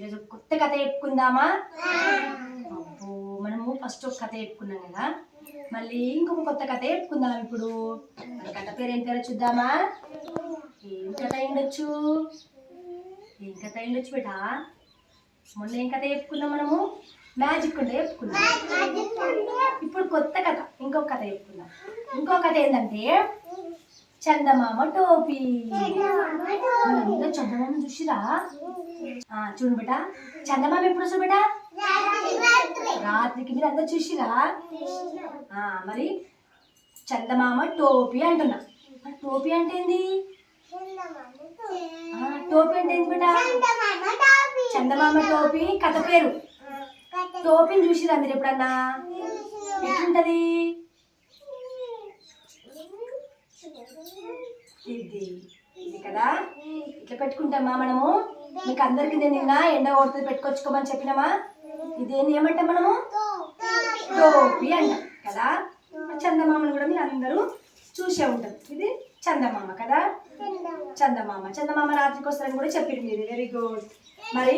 ఈరోజు కొత్త కథ చెప్పుకుందామా? అబ్బో మనము ఫస్ట్ ఒక కథ చెప్పుకున్నాం కదా. మళ్ళీ ఇంకొక కొత్త కథ చెప్పుకుందాం ఇప్పుడు. మన కథ పేరు ఏం పేరు చూద్దామా? ఏం కథ ఉండొచ్చు ఏం కథ ఉండొచ్చు బేటా? మొన్న ఏం కథ చెప్పుకున్నాం మనము? మ్యాజిక్ ఉండే చెప్పుకున్నాం. ఇప్పుడు కొత్త కథ ఇంకొక కథ చెప్పుకుందాం. ఇంకో కథ ఏంటంటే చందమామ టోపీ. చందమామ చూసిరా? చూడు బిడ్డ. చందమామ ఎప్పుడు వస్తుంది బిడ్డ? రాత్రికి. మీరు అందరు చూసిరా? మరి చందమామ టోపీ అంటున్నా. టోపీ అంటే ఏంది? టోపీ అంటే ఏంది బేటా చందమామ టోపీ కథ పేరు. టోపీని చూసిరా మీరు ఎప్పుడన్నా? ఎట్లుంటది? ఇది. ఇది కదా? ఇట్లా పెట్టుకుంటామా మనము? మీకు అందరికి నేను నిన్న ఎండ కొడుతుంది పెట్టుకొచ్చుకోమని చెప్పినామా? ఇదేంటి ఏమంటాం మనము? టోపీ అంటాం కదా? చందమామను కూడా మీరు అందరూ చూసే ఉంటారు. ఇది చందమామ కదా? చందమామ. చందమామ రాత్రికి వస్తారని కూడా చెప్పింది మీరు. వెరీ గుడ్ మరి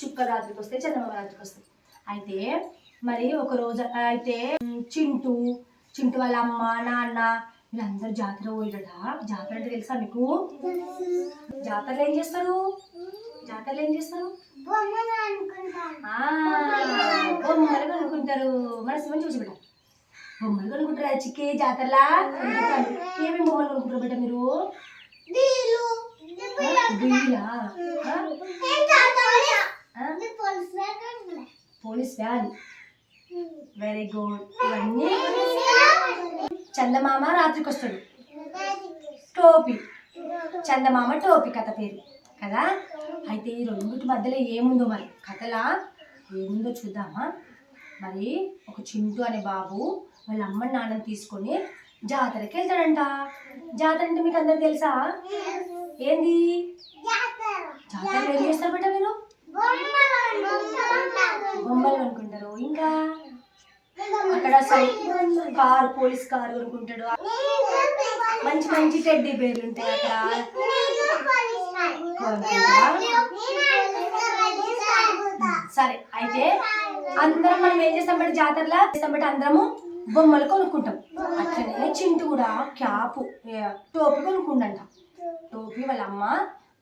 చుక్క రాత్రికి వస్తే చందమామ రాత్రికి వస్తాయి అయితే మరి ఒక రోజు అయితే చింటూ చింటూ వాళ్ళ అమ్మ నాన్న వీళ్ళందరూ జాతర పోయిరట జాతర అంటే తెలుసా మీకు? జాతరలో ఏం చేస్తారు? జాతరలో ఏం చేస్తారు? బొమ్మలు కొనుక్కుంటారు. మన శివన్ చూసి బిడ్డ. బొమ్మలు కొనుక్కుంటారా? చిక్కే జాతరలా. ఏమేమి బొమ్మలు కొనుక్కుంటారు బిడ్డ మీరు? Police van. వెరీ గుడ్ ఇవన్నీ చందమామ రాత్రికొస్తుంది టోపీ. చందమామ టోపీ కథ పేరు. కదా? అయితే ఈ రెండింటి మధ్యలో ఏముందో మరి? కథలా? ఏముందో చూద్దామా? మరి ఒక చింటూ అనే బాబు వాళ్ళ అమ్మ నాన్నని తీసుకొని జాతరకి వెళ్తాడంట. జాతర అంటే మీకు అందరు తెలుసా? ఏంది? జాతరలో ఏం చేస్తారు బిడ్డ మీరు? బొమ్మలు అనుకుంటారు. ఇంకా? అక్కడ కార్ పోలీస్ కార్ కొనుక్కుంటాడు. మంచి మంచి టెడ్డీ బేర్లు ఉంటాయి అక్కడ. సరే అయితే అందరం మనం ఏం చేస్తాం బట్టి జాతరలో? చేస్తాం బట్టి అందరము బొమ్మలు కొనుక్కుంటాం. అట్లనే చింటు కూడా క్యాప్ టోపీ కొనుక్కుండంట. టోపీ వాళ్ళ అమ్మ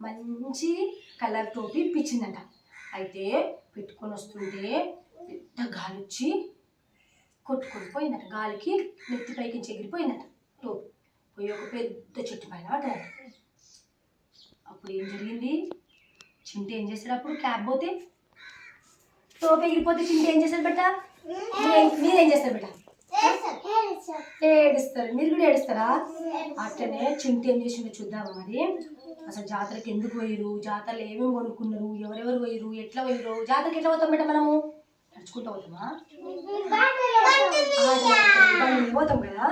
మంచి కలర్ టోపీ ఇప్పించిందంట. అయితే పెట్టుకొని వస్తుంటే పెద్ద గాలిచ్చి కొట్టుకొని పోయిందట గాలికి నెత్తి పైకి ఎగిరిపోయిందట టోపీ. పోయి ఒక పెద్ద చెట్టు పైన పడ్డాడట అప్పుడు ఏం జరిగింది? చింటి ఏం చేశాడు అప్పుడు? క్యాబ్ పోతే? టోపీ ఎగిరిపోతే చింటి ఏం చేశాడు బెట్ట మీరేం- చేస్తారు బెట్ట ఏడుస్తారు. మీరు కూడా ఏడుస్తారా? అట్లనే చింటి ఏం చేసిండో చూద్దామా మరి. అసలు జాతరకి ఎందుకు పోయిరు జాతరలో ఏమేమి కొనుక్కున్నారు? ఎవరెవరు పోయిరు ఎట్లా పోయిరు జాతరకి ఎట్లా పోతాం బెట్ట మనము? నడుచుకుంటూ పోతామా పోతాం కదా?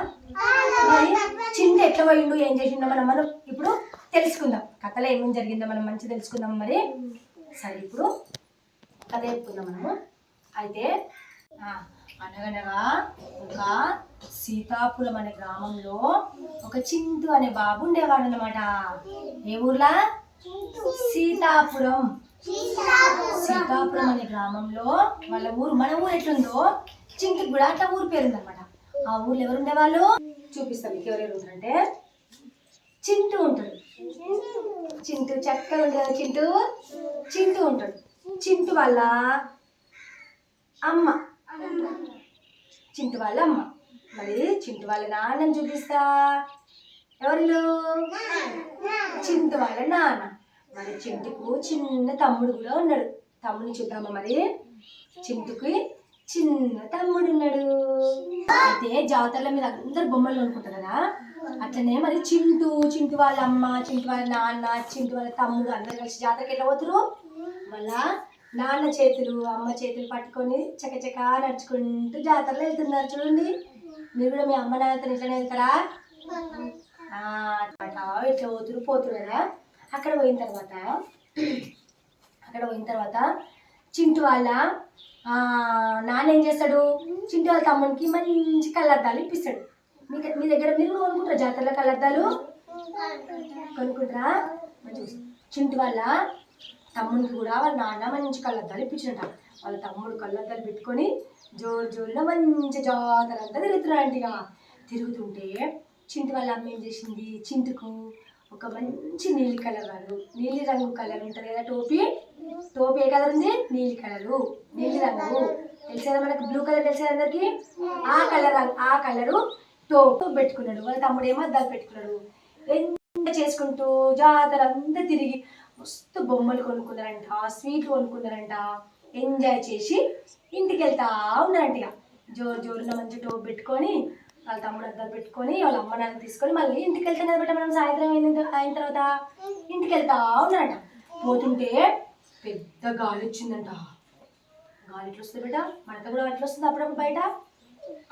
చింత ఎట్లా పోయిండు ఏం చేసిండో మనం మనం ఇప్పుడు తెలుసుకుందాం. కథలో ఏమేమి జరిగిందో మనం మంచి తెలుసుకుందాం మరి. సరే ఇప్పుడు కథ చెప్పుకుందాం మనము. అయితే అనగనగా ఒక సీతాపురం అనే గ్రామంలో ఒక చింతు అనే బాబు ఉండేవాడు అనమాట ఏ ఊర్లా? సీతాపురం. సీతాపురం. అనే గ్రామంలో వాళ్ళ ఊరు మన ఊరు ఎట్లుందో చింతకు కూడా అట్లా ఊరు పేరు ఉందన్నమాట ఆ ఊర్లో ఎవరు ఉండేవాళ్ళు చూపిస్తాం మీకు ఎవరెవరు ఉంటారంటే చింటూ ఉంటాడు. చింటూ చక్కగా ఉంటాడు చింటూ? చింటూ ఉంటాడు. చింటూ వాళ్ళ అమ్మ. చింటూ వాళ్ళ అమ్మ. మరి చింటూ వాళ్ళ నాన్నని చూపిస్తా. ఎవరు చింటూ వాళ్ళ నాన్న. మరి చింటుకు చిన్న తమ్ముడు కూడా ఉన్నాడు. తమ్ముడిని చూద్దామా మరి? చింటుకి చిన్న తమ్ముడు ఉన్నాడు. అయితే జాతరలో మీద అందరు బొమ్మలు కొనుక్కుంటారు కదా? అట్లనే మరి చింటూ చింటు వాళ్ళ అమ్మ చింటు వాళ్ళ నాన్న చింటు వాళ్ళ తమ్ముడు అందరు కలిసి జాతరకి ఎట్లా పోతురు మళ్ళా నాన్న చేతులు అమ్మ చేతులు పట్టుకొని చకచకా నడుచుకుంటూ జాతరలో వెళ్తున్నారు చూడండి. మీరు కూడా మీ అమ్మ నాన్నతో ఇట్లనే వెళ్తారా? ఇట్లా పోతురు పోతురు కదా? అక్కడ పోయిన తర్వాత అక్కడ పోయిన తర్వాత చింటు వాళ్ళ నాన్న ఏం చేస్తాడు? చింటు వాళ్ళ తమ్మునికి మంచి కళ్ళద్దాలు ఇప్పిస్తాడు. మీ మీ దగ్గర మీరు కూడా కొనుక్కుంటారా? జాతరలో కళ్ళద్దాలు? కొనుక్కుంటారా? చింటు వాళ్ళ తమ్ముడికి కూడా వాళ్ళ నాన్న మంచి కళ్ళద్దాలు ఇప్పించినట. వాళ్ళ తమ్ముడు కళ్ళద్దాలు పెట్టుకొని జోరు జోరులో మంచి జాతర అంతా తిరుగుతున్నాడు ఇక. తిరుగుతుంటే చింటు వాళ్ళ అమ్మ ఏం చేసింది? చింటుకు ఒక మంచి నీలి కలర్ రంగు. నీలి రంగు కలర్ ఉంటుంది కదా టోపీ? టోపీ ఏ కలర్ ఉంది? నీలి కలరు. నీలి రంగు. తెలిసేదా మనకు? బ్లూ కలర్ తెలిసేది అందరికి? ఆ కలర్ ఆ కలరు టోపు పెట్టుకున్నాడు. వాళ్ళ తమ్ముడు ఏమో అద్దాలు పెట్టుకున్నాడు. ఎంత చేసుకుంటూ జాతర అంతా తిరిగి మస్తు బొమ్మలు కొనుక్కున్నారంట స్వీట్లు కొనుక్కున్నారంట. ఎంజాయ్ చేసి ఇంటికి వెళ్తా ఉన్నారంట ఇక. జోరు జోరున మంచి టోపు పెట్టుకొని వాళ్ళ తమ్ముడు అద్దరు పెట్టుకొని వాళ్ళ అమ్మ నాన్న తీసుకొని మళ్ళీ ఇంటికి వెళ్తే నిలబెట్ట మనం సాయంత్రం అయిన అయిన తర్వాత? ఇంటికి వెళ్తా ఉన్నారంట పోతుంటే పెద్ద గాలి వచ్చిందంట. గాలి ఎట్లా వస్తుంది బిడ్డ? మనతో కూడా ఎట్లా వస్తుంది అప్పుడప్పుడు బయట?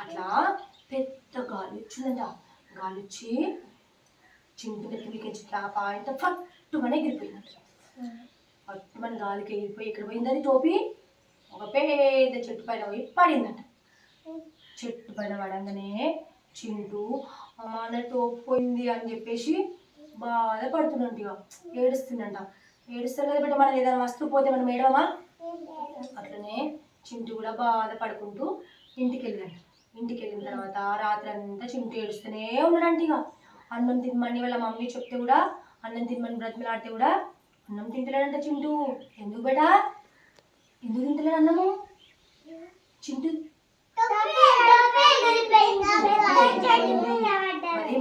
అట్లా పెద్ద గాలి వచ్చిందంట. గాలి వచ్చి చింటు నెత్తి ఇట్లా పాయింట్ ఫట్టుమని ఎగిరిపోయిందంట. పట్టుమని గాలికి ఎగిరిపోయి ఎక్కడ పోయిందని టోపీ? ఒక పెద్ద చెట్టు పైన పోయి పడిందంట. చెట్టు పైన పడంగానే చింటూ మన నా పోయింది అని చెప్పేసి బాధపడుతున్నట్టు ఇక ఏడుస్తుందంట. ఏడుస్తారు కదా బిడ్డ మనం ఏదైనా వస్తువు పోతే మనం ఏడవమా? అట్లనే చింటూ కూడా బాధపడుకుంటూ ఇంటికి వెళ్ళాడు ఇంటికి వెళ్ళిన తర్వాత రాత్రి అంతా చింటూ ఏడుస్తూనే ఉన్నాడంట ఇక అన్నం తినమని వాళ్ళ మమ్మీ చెప్తే కూడా అన్నం తినమని బ్రతిమలాడితే కూడా అన్నం తింటలేడంట చింటూ. ఎందుకు బేటా ఎందుకు తింటలేడు అన్నము? చింటూ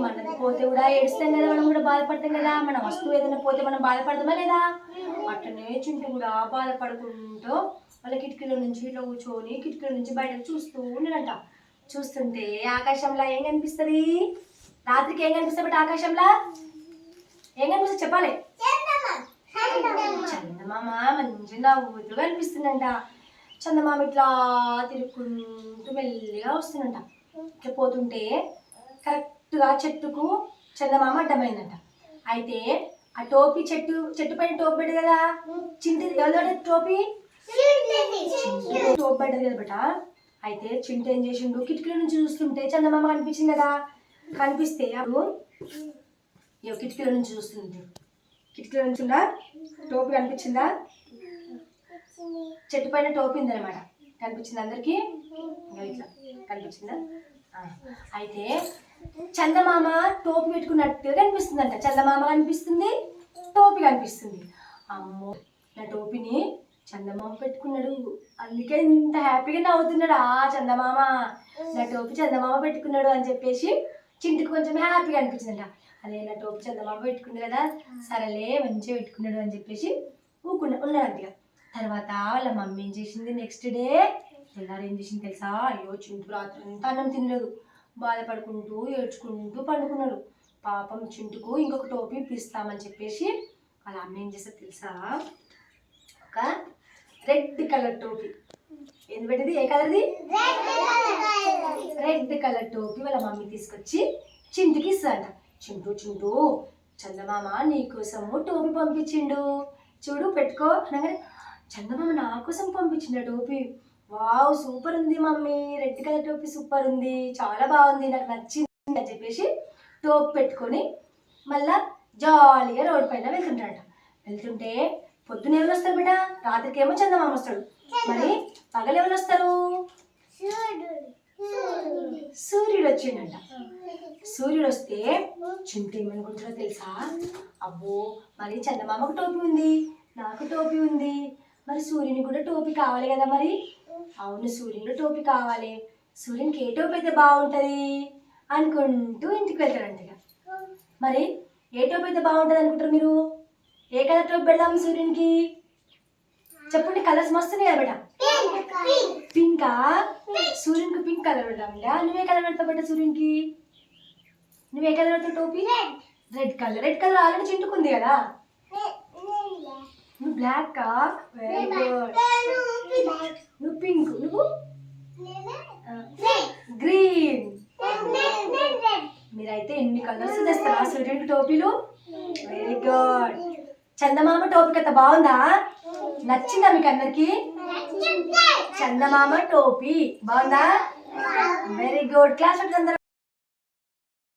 మనది పోతే కూడా ఏడుస్తాం కదా మనం కూడా బాధపడతాం కదా. మన వస్తువు ఏదైనా పోతే మనం బాధపడతామా లేదా? అట్లనే చింటూ కూడా బాధపడుకుంటూ వాళ్ళ కిటికీలో నుంచి ఇట్లా కూర్చొని కిటికీలో నుంచి బయటకు చూస్తూ ఉన్నాడంట చూస్తుంటే ఆకాశంలో ఏం కనిపిస్తుంది? రాత్రికి ఏం కనిపిస్తుంది బట్ ఆకాశంలో? ఏం కనిపిస్తుంది చెప్పాలి? చందమామ మంచి నవ్వుతూ కనిపిస్తుందంట. చందమామ ఇట్లా తిరుక్కుంటూ మెల్లిగా వస్తుందంట. ఇట్లా పోతుంటే కరెక్ట్గా చెట్టుకు చందమామ అడ్డమైందంట. అయితే ఆ టోపీ చెట్టు చెట్టు పైన టోపీ పెట్టదు కదా? చింటి ఎవరు టోపీ? చింటు టోపీ పెట్టదు కదా బట అయితే చింటు ఏం చేసిండు? కిటికీల నుంచి చూస్తుంటే చందమామ కనిపించింది కదా? కనిపిస్తే అప్పుడు కిటికీల నుంచి చూస్తుంది కిటికీల నుంచి ఉందా? టోపీ కనిపించిందా? చెట్టు పైన టోపింది అనమాట కనిపించింది అందరికి? ఇట్లా కనిపించిందా? అయితే చందమామ టోపీ పెట్టుకున్నట్టుగా కనిపిస్తుందంట. చందమామ కనిపిస్తుంది టోపీ కనిపిస్తుంది. అమ్మో నా టోపీని చందమామ పెట్టుకున్నాడు. అందుకే ఇంత హ్యాపీగా నవ్వుతున్నాడు. ఆ చందమామ. నా టోపీ చందమామ పెట్టుకున్నాడు అని చెప్పేసి చింటికి కొంచెం హ్యాపీగా అనిపించిందంట. అదే నా టోపీ చందమామ పెట్టుకుంది కదా సరేలే మంచిగా పెట్టుకున్నాడు అని చెప్పేసి ఊకున్నా అంతగా. తర్వాత వాళ్ళ మమ్మీ ఏం చేసింది? నెక్స్ట్ డే తెల్లారు ఏం చేసింది తెలుసా? అయ్యో చింటు రాత్రి అంతా అన్నం తినలేదు. బాధపడుకుంటూ ఏడ్చుకుంటూ పండుకున్నాడు. పాపం చింటుకు ఇంకొక టోపీ ఇప్పిస్తామని చెప్పేసి వాళ్ళ అమ్మ ఏం చేస్తుంది తెలుసా? ఒక రెడ్ కలర్ టోపీ. ఏంది పెట్టింది? ఏ కలర్ది రెడ్ కలర్ టోపీ వాళ్ళ మమ్మీ తీసుకొచ్చి చింటుకి ఇస్తాడ చింటూ చింటూ చందమామ నీకోసము టోపీ పంపించిండు. చూడు పెట్టుకో అనగానే చందమామ నా కోసం పంపించిన టోపీ. వావ్ సూపర్ ఉంది మమ్మీ. రెడ్ కలర్ టోపీ సూపర్ ఉంది. చాలా బాగుంది. నాకు నచ్చింది అని చెప్పేసి టోప్ పెట్టుకొని మళ్ళా జాలీగా రోడ్ పైన వెళ్తుంటాడు వెళ్తుంటే పొద్దున ఎవరు వస్తారు బిడ్డ? రాత్రికి ఏమో చందమామ వస్తాడు. మరి పగలు ఎవరు వస్తారు? సూర్యుడు వచ్చిండంట. సూర్యుడు వస్తే చింటు ఏమనుకుంటారో తెలుసా? అబ్బో మరి చందమామకు టోపీ ఉంది. నాకు టోపీ ఉంది. మరి సూర్యుని కూడా టోపీ కావాలి కదా మరి? అవును సూర్యుని టోపీ కావాలి. సూర్యునికి ఏ టోపీ అయితే బాగుంటుంది? అనుకుంటూ ఇంటికి వెళ్తాడంట ఇక మరి ఏ టోపీ అయితే బాగుంటుంది అనుకుంటారు మీరు? ఏ కలర్ టోపీ పెడదాం సూర్యునికి? చెప్పండి కలర్స్ మస్తున్నాయి కదా బేట? పింకా? సూర్యునికి పింక్ కలర్ పెడదాండా నువ్వే కలర్ పెడతావు బేట సూర్యునికి? నువ్వే కలర్ పెడతావు టోపీ? Red colour red colour already చింటుకుంది కదా? నువ్వు బ్లాక్ వెరీ గుడ్ నువ్వు పింక్ నువ్వు? గ్రీన్ మీరైతే ఎన్ని కలర్స్ తెస్తారా? సూర్యునికి టోపీలు? వెరీ గుడ్ చందమామ టోపీ కథ బాగుందా? నచ్చిందా మీకు అందరికి? చందమామ టోపీ. బాగుందా? వెరీ గుడ్ క్లాస్ అందరూ